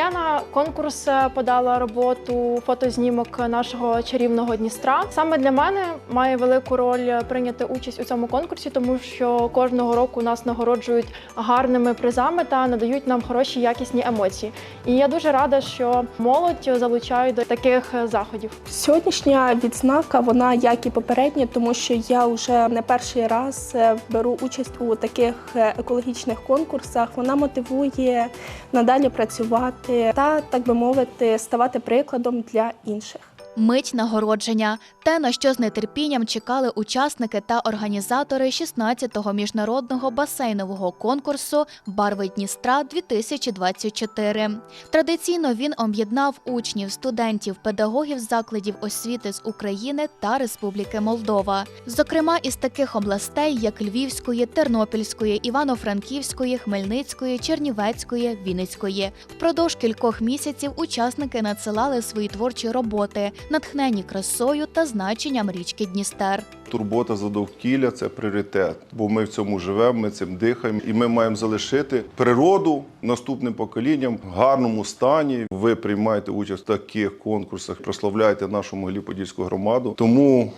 Я на конкурс е, подала роботу фотознімок нашого чарівного Дністра. Саме для мене має велику роль прийняти участь у цьому конкурсі, тому що кожного року нас нагороджують гарними призами та надають нам хороші якісні емоції. І я дуже рада, що молодь залучають до таких е, заходів. Сьогоднішня відзнака вона як і попередня, тому що я вже не перший раз е, беру участь у таких е, екологічних конкурсах. Вона мотивує надалі працювати та, так би мовити, ставати прикладом для інших. Мить нагородження те, на що з нетерпінням чекали учасники та організатори 16-го міжнародного басейнового конкурсу Барви Дністра 2024 Традиційно він об'єднав учнів, студентів, педагогів закладів освіти з України та Республіки Молдова. Зокрема, із таких областей, як Львівської, Тернопільської, Івано-Франківської, Хмельницької, Чернівецької, Вінницької. Впродовж кількох місяців учасники надсилали свої творчі роботи, натхнені красою та значенням річки Дністер. Турбота за довкілля це пріоритет, бо ми в цьому живемо, ми цим дихаємо, і ми маємо залишити природу наступним поколінням в гарному стані. Ви приймаєте участь в таких конкурсах, прославляєте нашу Могилів-Подільську громаду. Тому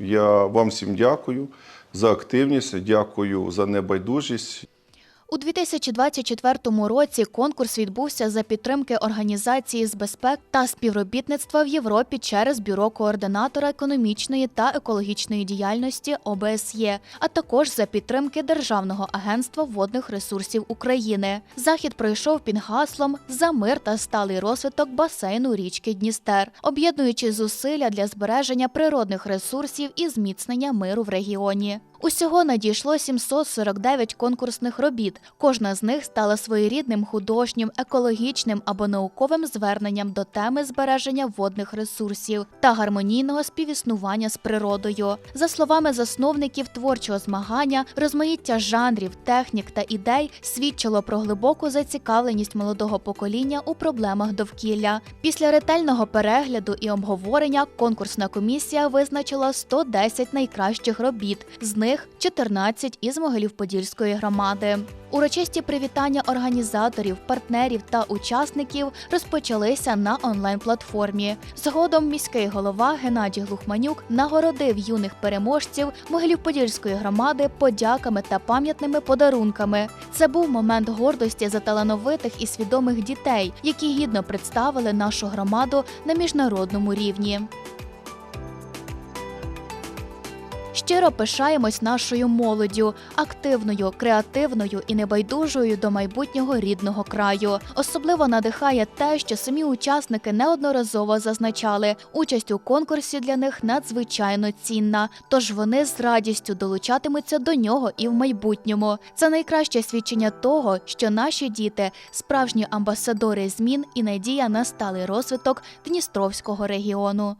я вам всім дякую за активність, дякую за небайдужість. У 2024 році конкурс відбувся за підтримки організації з безпек та співробітництва в Європі через бюро координатора економічної та екологічної діяльності ОБСЄ, а також за підтримки Державного агентства водних ресурсів України. Захід пройшов під гаслом за мир та сталий розвиток басейну річки Дністер, об'єднуючи зусилля для збереження природних ресурсів і зміцнення миру в регіоні. Усього надійшло 749 конкурсних робіт. Кожна з них стала своєрідним художнім, екологічним або науковим зверненням до теми збереження водних ресурсів та гармонійного співіснування з природою. За словами засновників творчого змагання, розмаїття жанрів, технік та ідей свідчило про глибоку зацікавленість молодого покоління у проблемах довкілля. Після ретельного перегляду і обговорення конкурсна комісія визначила 110 найкращих робіт. З них 14 із Могилів-Подільської громади. Урочисті привітання організаторів, партнерів та учасників розпочалися на онлайн-платформі. Згодом міський голова Геннадій Глухманюк нагородив юних переможців Могилів-Подільської громади подяками та пам'ятними подарунками. Це був момент гордості за талановитих і свідомих дітей, які гідно представили нашу громаду на міжнародному рівні. Щиро пишаємось нашою молоддю, активною, креативною і небайдужою до майбутнього рідного краю. Особливо надихає те, що самі учасники неодноразово зазначали, участь у конкурсі для них надзвичайно цінна. Тож вони з радістю долучатимуться до нього і в майбутньому. Це найкраще свідчення того, що наші діти справжні амбасадори змін і надія на сталий розвиток Дністровського регіону.